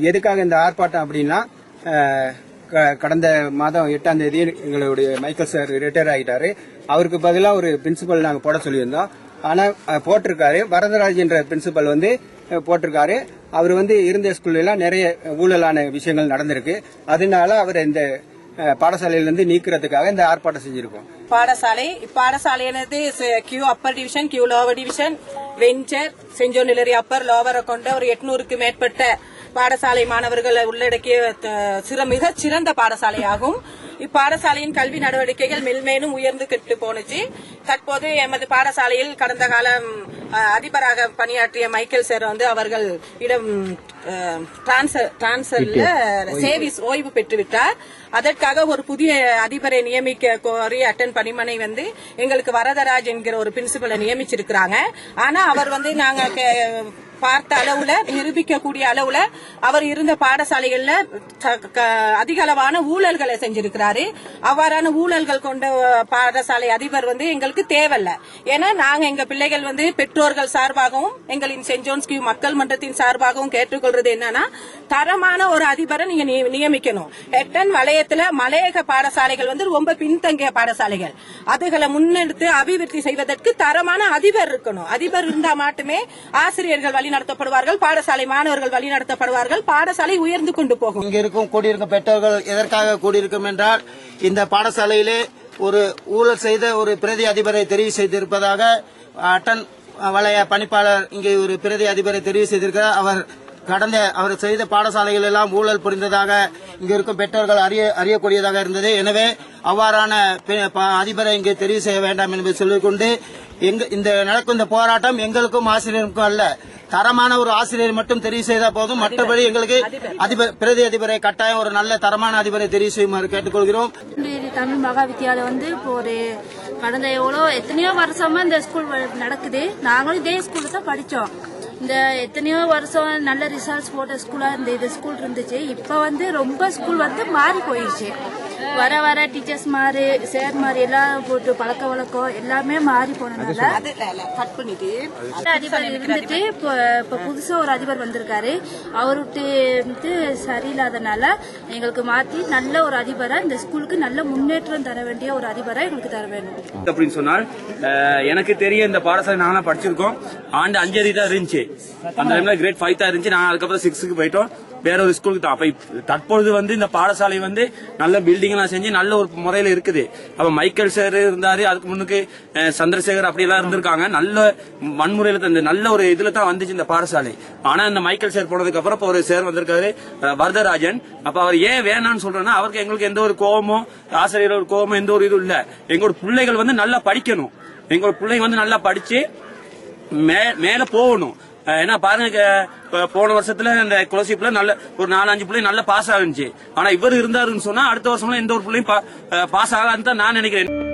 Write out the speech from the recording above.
எதுக்காக இந்த ஆர்ப்பாட்டம் அப்படின்னா க- கடந்த மாதம் எட்டாம் தேதி எங்களுடைய மைக்கேல் சார் ரிட்டையர் ஆகிட்டாரு அவருக்கு பதிலாக ஒரு பிரின்சிபல் நாங்கள் போட சொல்லியிருந்தோம். ஆனால் போட்டிருக்காரு. வரதராஜ் என்ற பிரின்சிபல் வந்து போட்டிருக்காரு. அவர் வந்து இருந்த ஸ்கூல்லாம் நிறைய ஊழலான விஷயங்கள் நடந்திருக்கு. அதனால அவர் இந்த பாடசாலையிலிருந்து நீக்கிறதுக்காக இந்த ஆர்ப்பாட்டம் செஞ்சிருக்கோம். பாடசாலை பாடசாலையானது Q upper division Q lower division venture செஞ்சோன் நிலரி அப்பர் லோவரை கொண்ட ஒரு எட்நூறுக்கு மேற்பட்ட பாடசாலை மாணவர்களை உள்ளடக்கிய சிற மிக சிறந்த பாடசாலையாகும். இப்பாடசாலையின் கல்வி நடவடிக்கைகள் மெல்மேலும் உயர்ந்து கெட்டு போனுச்சு தற்போது எமது பாடசாலையில் கடந்த காலம் அதிபராக பணியாற்றிய மைக்கேல் சார் வந்து அவர்கள் இடம் டிரான்ஸ்பர்ல சேவிஸ் ஓய்வு பெற்றுவிட்டார். அதற்காக ஒரு புதிய அதிபரை நியமிக்க கோரி அட்டன் பணிமனை வந்து எங்களுக்கு வரதராஜ் என்கிற ஒரு பிரின்சிபலை நியமிச்சிருக்கிறாங்க. ஆனா அவர் வந்து நாங்க பார்த்த அளவுல நிரூபிக்கக்கூடிய அளவுல அவர் இருந்த பாடசாலைகள்ல அதிக அளவான ஊழல்களை செஞ்சிருக்கிறாரு. அவ்வாறான ஊழல்கள் கொண்ட பாடசாலை அதிபர் வந்து எங்களுக்கு தேவையில்ல. ஏன்னா நாங்க எங்க பிள்ளைகள் வந்து பெற்றோர்கள் சார்பாகவும் எங்களின் சென்ட் ஜோன்ஸ் கியூ மக்கள் மன்றத்தின் சார்பாகவும் கேட்டுக்கொள்றது என்னன்னா தரமான ஒரு அதிபரை நீங்க நிய- நியமிக்கணும். எட்டன் வலயத்துல மலையக பாடசாலைகள் வந்து ரொம்ப பின்தங்கிய பாடசாலைகள். அதுகளை முன்னெடுத்து அபிவிருத்தி செய்வதற்கு தரமான அதிபர் இருக்கணும். அதிபர் இருந்தா மட்டுமே ஆசிரியர்கள் வழி நடத்தப்படுவார்கள் பாடசாலை மாணவர்கள் வழி நடத்தப்படுவார்கள் பாடசாலை உயர்ந்து கொண்டு போகும். இங்க இருக்கும் கூடியிருக்கும் பெற்றோர்கள் எதற்காக கூடியிருக்கும் என்றால் இந்த பாடசாலையிலே ஒரு ஊழல் செய்த ஒரு பிரதி அதிபரை தெரிவு செய்திருப்பதாக அட்டன் வளைய பணிப்பாளர் இங்கே ஒரு பிரதி அதிபரை தெரிவு செய்திருக்கிறார். அவர் கடந்த அவர் செய்த பாடசாலைகள் எல்லாம் ஊழல் புரிந்ததாக இங்க இருக்கும் பெற்றோர்கள் அறிய அறியக்கூடியதாக இருந்தது. எனவே அவ்வாறான அதிபரை இங்கே தெரிவு செய்ய வேண்டாம் என்பதை சொல்லிக்கொண்டு எங்க இந்த நடக்கும் இந்த போராட்டம் எங்களுக்கும் ஆசிரியருக்கும் அல்ல. தரமான ஒரு ஆசிரியர் மட்டும் தெரிவு செய்தால் போதும். மற்றபடி எங்களுக்கு அதிபர். பிரதி அதிபரை கட்டாயம் ஒரு நல்ல தரமான அதிபரை தெரிவு செய்யுமாறு கேட்டுக்கொள்கிறோம். தமிழ் மகா வித்தியாலயம் வந்து இப்போ ஒரு கடந்த எவ்வளோ எத்தனையோ வருஷமா இந்த ஸ்கூல் நடக்குது. நாங்களும் இதே ஸ்கூல்ல தான் படித்தோம். இந்த எத்தனையோ வருஷம் நல்ல ரிசல்ட்ஸ் போட்ட ஸ்கூலா இந்த இது ஸ்கூல் இருந்துச்சு. இப்போ வந்து ரொம்ப ஸ்கூல் வந்து மாறி போயிடுச்சு வர வர டீச்சர்ஸ் மாறி சேர் மாறி எல்லாம் போட்டு பழக்க வழக்கம் எல்லாமே மாறி போனதுனால கட் பண்ணிட்டு அதிபர் இருந்துட்டு இப்போ இப்போ புதுசா ஒரு அதிபர் வந்திருக்காரு. அவருக்கு வந்து சரியில்லாதனால எங்களுக்கு மாத்தி நல்ல ஒரு அதிபரை இந்த ஸ்கூலுக்கு நல்ல முன்னேற்றம் தர வேண்டிய ஒரு அதிபரை எங்களுக்கு தர வேணும். அப்படின்னு சொன்னால் எனக்கு தெரிய இந்த பாடசாலை நாங்களாம் படிச்சிருக்கோம். ஆண்டு அஞ்சதி தான் இருந்துச்சு. அந்த டைம்ல கிரேட் ஃபைவ் தான் இருந்துச்சு. நான் அதுக்கப்புறம் சிக்ஸுக்கு போயிட்டோம். வேற ஒரு ஸ்கூலுக்கு தான். அப்ப தற்பொழுது வந்து இந்த பாடசாலை வந்து நல்ல பில்டிங் எல்லாம் செஞ்சு நல்ல ஒரு முறையில இருக்குது. அப்ப மைக்கேல் சார் இருந்தாரு அதுக்கு முன்னுக்கு சந்திரசேகர் அப்படி எல்லாம் இருந்திருக்காங்க. நல்ல வன்முறையில தந்த இந்த நல்ல ஒரு இதுல தான் வந்துச்சு இந்த பாடசாலை. ஆனா இந்த மைக்கேல் சார் போனதுக்கு அப்புறம் இப்ப ஒரு சார் வந்திருக்காரு வரதராஜன். அப்ப அவர் ஏன் வேணாம்னு சொல்றேன்னா அவருக்கு எங்களுக்கு எந்த ஒரு கோபமோ ஆசிரியர் ஒரு கோபமோ எந்த ஒரு இதுவும் இல்ல. எங்களோட பிள்ளைகள் வந்து நல்லா படிக்கணும். எங்களோட பிள்ளைங்க வந்து நல்லா படிச்சு மே- மேல போகணும். ஏன்னா பாருங்க போன வருஷத்துல இந்த குலசிப்ல நல்ல ஒரு நாலஞ்சு பிள்ளை நல்ல பாஸ் ஆகுச்சு. ஆனா இவர் இருந்தாருன்னு சொன்னா அடுத்த வருஷம்லாம் எந்த ஒரு பிள்ளையும் பாஸ் ஆகாதுன்னு தான் நான் நினைக்கிறேன்.